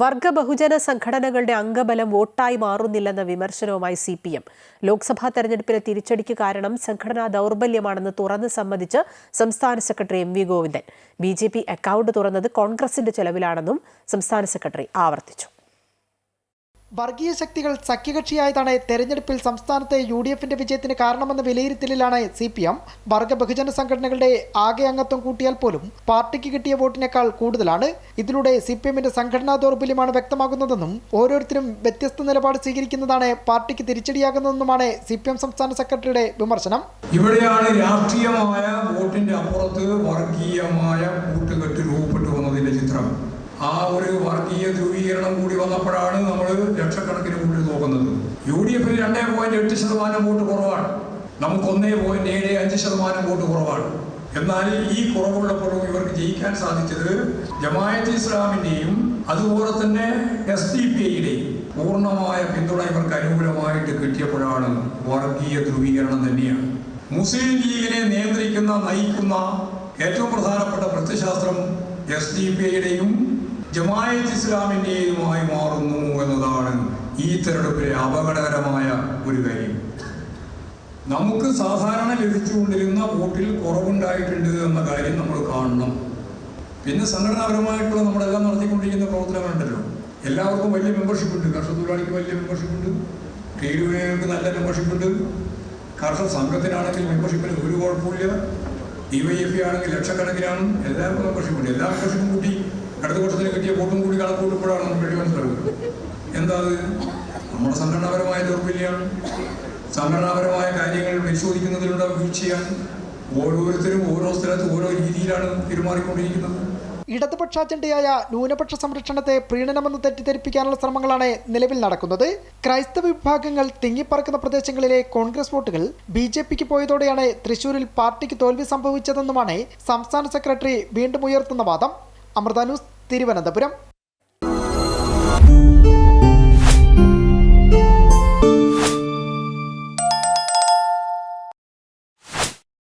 വർഗ ബഹുജന സംഘടനകളുടെ അംഗബലം വോട്ടായി മാറുന്നില്ലെന്ന വിമർശനവുമായി സി പി എം. ലോക്സഭാ തെരഞ്ഞെടുപ്പിലെ തിരിച്ചടിക്ക് കാരണം സംഘടനാ ദൗർബല്യമാണെന്ന് തുറന്ന് സമ്മതിച്ച് സംസ്ഥാന secretary M V Govindan. B J P account തുറന്നത് കോൺഗ്രസിന്റെ ചെലവിലാണെന്നും സംസ്ഥാന സെക്രട്ടറി ആവർത്തിച്ചു. വർഗീയ ശക്തികൾ സഖ്യകക്ഷിയായതാണ് തെരഞ്ഞെടുപ്പിൽ സംസ്ഥാനത്തെ യു ഡി എഫിന്റെ വിജയത്തിന് കാരണമെന്ന വിലയിരുത്തലിലാണ് സി പി എം വർഗ ബഹുജന സംഘടനകളുടെ ആകെ അംഗത്വം കൂട്ടിയാൽ പോലും പാർട്ടിക്ക് കിട്ടിയ വോട്ടിനേക്കാൾ കൂടുതലാണ്. ഇതിലൂടെ സി പി എമ്മിന്റെ സംഘടനാ ദൗർബല്യമാണ് വ്യക്തമാകുന്നതെന്നും ഓരോരുത്തരും വ്യത്യസ്ത നിലപാട് സ്വീകരിക്കുന്നതാണ് പാർട്ടിക്ക് തിരിച്ചടിയാകുന്നതെന്നുമാണ് സി പി എം സംസ്ഥാന സെക്രട്ടറിയുടെ വിമർശനം. ഇവിടെയാണ് രാഷ്ട്രീയമായ വോട്ടിന്റെ അപ്പുറത്ത് വർഗീയമായ കൂട്ടുകെട്ട് രൂപപ്പെട്ടു വന്നതിന്റെ ചിത്രം. ആ ഒരു വർഗീയ ധ്രുവീകരണം കൂടി വന്നപ്പോഴാണ് ലക്ഷക്കണക്കിന് കൂടി നോക്കുന്നത്. യു ഡി എഫിൽ രണ്ടേ പോയിന്റ് എട്ട് ശതമാനം വോട്ട് കുറവാണ്. നമുക്ക് ഒന്നേ പോയിന്റ് ഏഴ് അഞ്ച് ശതമാനം വോട്ട് കുറവാണ്. എന്നാൽ ഈ കുറവുള്ളപ്പോഴും ഇവർക്ക് ജയിക്കാൻ സാധിച്ചത് ജമായത്ത് ഇസ്ലാമിന്റെയും അതുപോലെ തന്നെ എസ് ഡി പി ഐയുടെയും പൂർണമായ പിന്തുണ ഇവർക്ക് അനുകൂലമായിട്ട് കിട്ടിയപ്പോഴാണ് വർഗീയ ധ്രുവീകരണം തന്നെയാണ്. മുസ്ലിം ലീഗിനെ നിയന്ത്രിക്കുന്ന നയിക്കുന്ന ഏറ്റവും പ്രധാനപ്പെട്ട പ്രത്യശാസ്ത്രം എസ് ഡി പി ഐയുടെയും ജമായത്ത് ഇസ്ലാമിന്റെയുമായി മാറുന്നു തെരഞ്ഞെടുപ്പിലെ അപകടകരമായ ഒരു കാര്യം. നമുക്ക് സാധാരണ ലഭിച്ചുകൊണ്ടിരുന്ന വോട്ടിൽ കുറവുണ്ടായിട്ടുണ്ട് എന്ന കാര്യം നമ്മൾ കാണണം. പിന്നെ സംഘടനാപരമായിട്ടുള്ള നമ്മളെല്ലാം നടത്തിക്കൊണ്ടിരിക്കുന്ന പ്രവർത്തനങ്ങളുണ്ടല്ലോ. എല്ലാവർക്കും വലിയ മെമ്പർഷിപ്പ് ഉണ്ട് കർഷക തൊഴിലാളിക്ക് വലിയ മെമ്പർഷിപ്പ് ഉണ്ട് യൂണിയനുകൾക്ക് നല്ല മെമ്പർഷിപ്പ് ഉണ്ട് കർഷക സംഘത്തിനാണെങ്കിൽ മെമ്പർഷിപ്പിന് ഒരു കുഴപ്പമില്ല ഡി വൈ എഫ് ആണെങ്കിൽ ലക്ഷക്കണക്കിനാണ്. എല്ലാവർക്കും മെമ്പർഷിപ്പ് ഉണ്ട് എല്ലാ മെമ്പർഷിപ്പും കൂട്ടി അടുത്ത വർഷത്തിന് കിട്ടിയ വോട്ടും കൂടി കണക്ക് കൂട്ടുമ്പോഴാണ് നമുക്ക് വേണ്ടി മനസ്സിലാകുന്നത് എന്താ നമ്മുടെ സംഘടനാപരമായ ദൗർബല്യമാണ് സംഘടനാപരമായ കാര്യങ്ങൾ പരിശോധിക്കുന്നതിലുള്ള വീഴ്ചയാണ് ഓരോരുത്തരും ഓരോ സ്ഥലത്ത് ഓരോ രീതിയിലാണ് പെരുമാറിക്കൊണ്ടിരിക്കുന്നത്. ഇടതുപക്ഷ അജണ്ടയായ ന്യൂനപക്ഷ സംരക്ഷണത്തെ പ്രീണനമെന്ന് തെറ്റിദ്ധരിപ്പിക്കാനുള്ള ശ്രമങ്ങളാണ് നിലവിൽ നടക്കുന്നത്. ക്രൈസ്തവ വിഭാഗങ്ങൾ തിങ്ങിപ്പറക്കുന്ന പ്രദേശങ്ങളിലെ കോൺഗ്രസ് വോട്ടുകൾ ബി ജെ പിക്ക് പോയതോടെയാണ് തൃശൂരിൽ പാർട്ടിക്ക് തോൽവി സംഭവിച്ചതെന്നുമാണ് സംസ്ഥാന സെക്രട്ടറി വീണ്ടും ഉയർത്തുന്ന വാദം. അമൃത ന്യൂസ് തിരുവനന്തപുരം.